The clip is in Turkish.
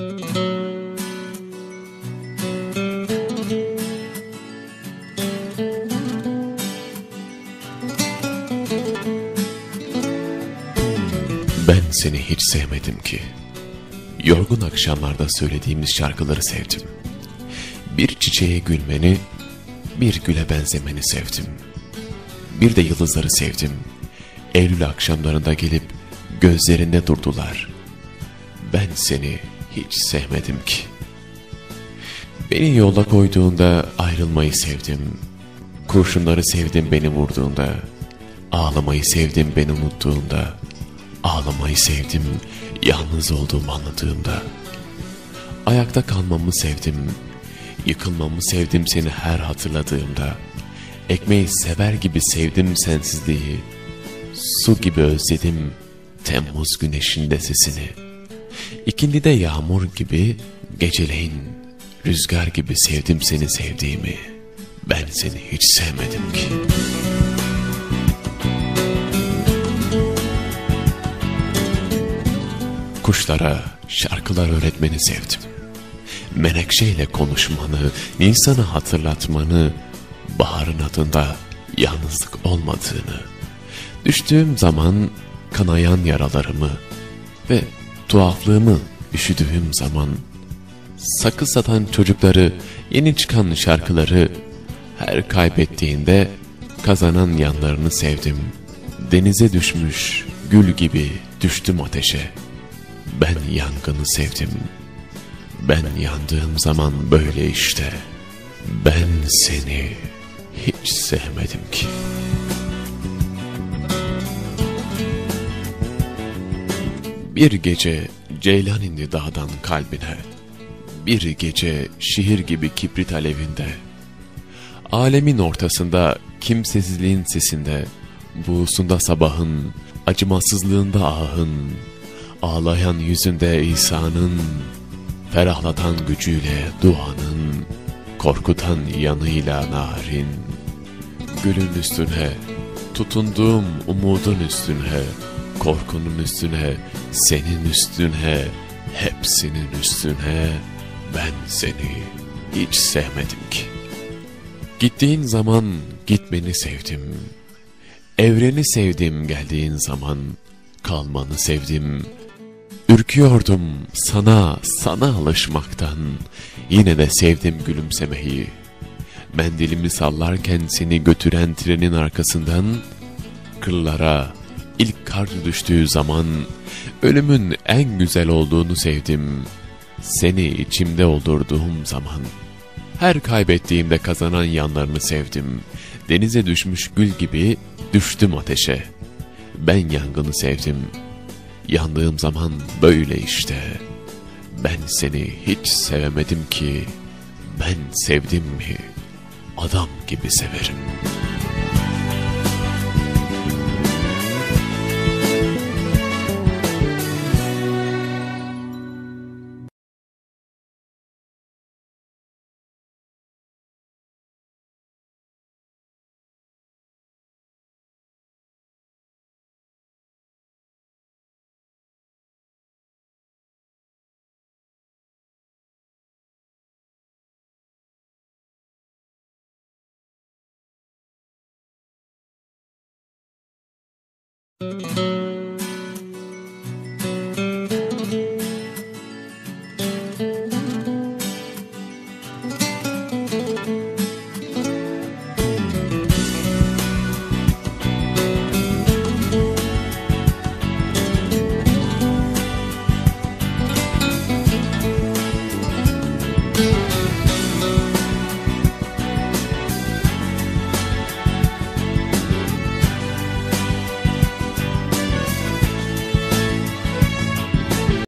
Ben seni hiç sevmedim ki. Yorgun akşamlarda söylediğimiz şarkıları sevdim. Bir çiçeğe gülmeni, bir güle benzemeni sevdim. Bir de yıldızları sevdim. Eylül akşamlarında gelip gözlerinde durdular. Ben seni hiç sevmedim ki. Beni yola koyduğunda ayrılmayı sevdim. Kurşunları sevdim beni vurduğunda. Ağlamayı sevdim beni unuttuğunda. Ağlamayı sevdim yalnız olduğumu anladığımda. Ayakta kalmamı sevdim. Yıkılmamı sevdim seni her hatırladığımda. Ekmeği sever gibi sevdim sensizliği. Su gibi özledim Temmuz güneşinde sesini. İkindide yağmur gibi, geceleyin rüzgar gibi sevdim seni sevdiğimi. Ben seni hiç sevmedim ki. Kuşlara şarkılar öğretmeni sevdim. Menekşeyle konuşmanı, Nisan'ı hatırlatmanı, baharın adında yalnızlık olmadığını, düştüğüm zaman kanayan yaralarımı ve tuhaflığımı üşüdüğüm zaman, sakız satan çocukları, yeni çıkan şarkıları, her kaybettiğinde kazanan yanlarını sevdim. Denize düşmüş gül gibi düştüm ateşe. Ben yangını sevdim. Ben yandığım zaman böyle işte. Ben seni hiç sevmedim ki. Bir gece ceylan indi dağdan kalbine. Bir gece şehir gibi kibrit alevinde. Alemin ortasında kimsesizliğin sesinde, buğusunda sabahın, acımasızlığında ahın, ağlayan yüzünde İsa'nın, ferahlatan gücüyle duanın, korkutan yanıyla narin. Gülün üstüne, tutunduğum umudun üstüne, korkunun üstüne, senin üstüne, hepsinin üstüne, ben seni hiç sevmedim ki. Gittiğin zaman gitmeni sevdim. Evreni sevdim geldiğin zaman, kalmanı sevdim. Ürküyordum sana, sana alışmaktan. Yine de sevdim gülümsemeyi. Mendilimi sallarken seni götüren trenin arkasından, kırlara ilk kar düştüğü zaman, ölümün en güzel olduğunu sevdim. Seni içimde oldurduğum zaman, her kaybettiğimde kazanan yanlarını sevdim. Denize düşmüş gül gibi düştüm ateşe. Ben yangını sevdim. Yandığım zaman böyle işte. Ben seni hiç sevemedim ki. Ben sevdim mi? Adam gibi severim. Música